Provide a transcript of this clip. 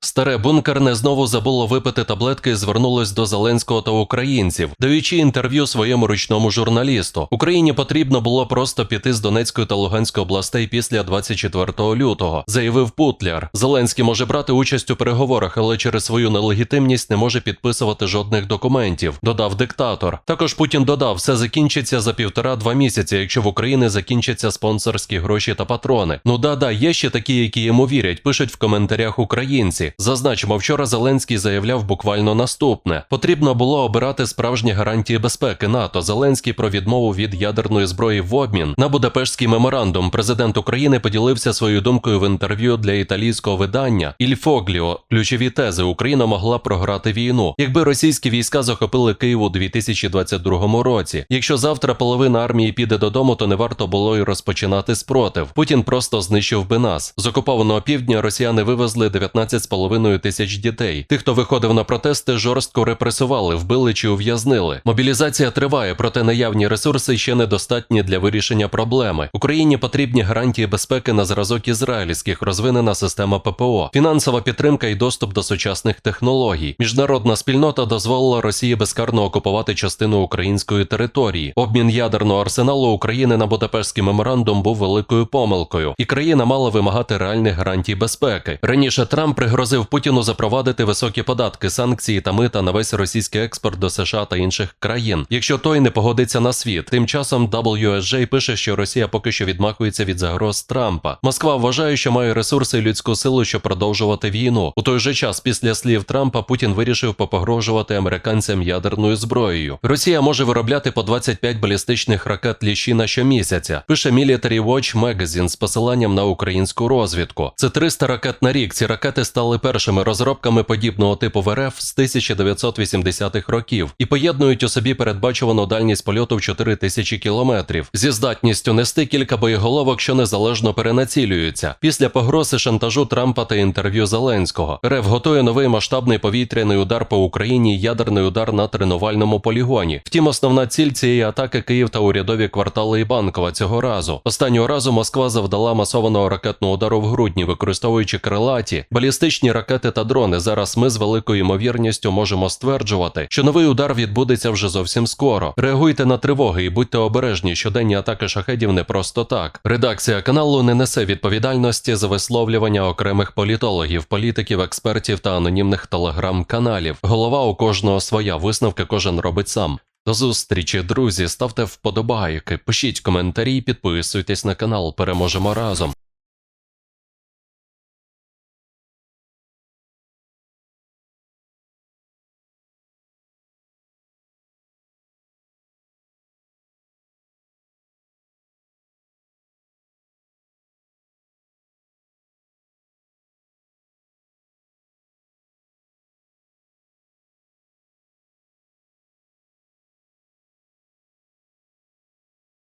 Старе бункерне знову забуло випити таблетки і звернулось до Зеленського та українців, даючи інтерв'ю своєму ручному журналісту. Україні потрібно було просто піти з Донецької та Луганської областей після 24 лютого, заявив Путляр. Зеленський може брати участь у переговорах, але через свою нелегітимність не може підписувати жодних документів. Додав диктатор. Також Путін додав, все закінчиться за півтора-два місяці, якщо в Україні закінчаться спонсорські гроші та патрони. Ну да-да, є ще такі, які йому вірять, пишуть в коментарях українці. Зазначимо, вчора Зеленський заявляв буквально наступне: потрібно було обирати справжні гарантії безпеки НАТО. Зеленський про відмову від ядерної зброї в обмін на Будапештський меморандум. Президент України поділився своєю думкою в інтерв'ю для італійського видання Іль Фогліо. Ключові тези Україна могла програти війну, якби російські війська захопили Київ у 2022 році. Якщо завтра половина армії піде додому, то не варто було й розпочинати спротив. Путін просто знищив би нас. З окупованого півдня росіяни вивезли 19,5 тисяч дітей. Тих, хто виходив на протести, жорстко репресували, вбили чи ув'язнили. Мобілізація триває, проте наявні ресурси ще недостатні для вирішення проблеми. Україні потрібні гарантії безпеки на зразок ізраїльських, розвинена система ППО, фінансова підтримка і доступ до сучасних технологій. Міжнародна спільнота дозволила Росії безкарно окупувати частину української території. Обмін ядерного арсеналу України на Будапештський меморандум був великою помилкою, і країна мала вимагати реальних гарантій безпеки. Раніше Трамп пригрозив Путіну запровадити високі податки, санкції та мита на весь російський експорт до США та інших країн, якщо той не погодиться на світ. Тим часом WSJ пише, що Росія поки що відмахується від загроз Трампа. Москва вважає, що має ресурси і людську силу, щоб продовжувати війну. У той же час, після слів Трампа, Путін вирішив попогрожувати американцям ядерною зброєю. Росія може виробляти по 25 балістичних ракет ліщина щомісяця. Пише Military Watch Magazine з посиланням на українську розвідку. Це 300 ракет на рік. Ці ракети стали першими розробками подібного типу в РФ з 1980-х років і поєднують у собі передбачувану дальність польоту в 4 тисячі кілометрів зі здатністю нести кілька боєголовок, що незалежно перенацілюються. Після погрози шантажу Трампа та інтерв'ю Зеленського РФ готує новий масштабний повітряний удар по Україні, ядерний удар на тренувальному полігоні. Втім, основна ціль цієї атаки Київ та урядові квартали Ібанкова цього разу. Останнього разу Москва завдала масованого ракетного удару в грудні, використовуючи крилаті, балістичні ракети та дрони. Зараз ми з великою ймовірністю можемо стверджувати, що новий удар відбудеться вже зовсім скоро. Реагуйте на тривоги і будьте обережні, щоденні атаки шахедів не просто так. Редакція каналу не несе відповідальності за висловлювання окремих політологів, політиків, експертів та анонімних телеграм-каналів. Голова у кожного своя висновки кожен робить сам. До зустрічі, друзі, ставте вподобайки, пишіть коментарі, підписуйтесь на канал. Переможемо разом.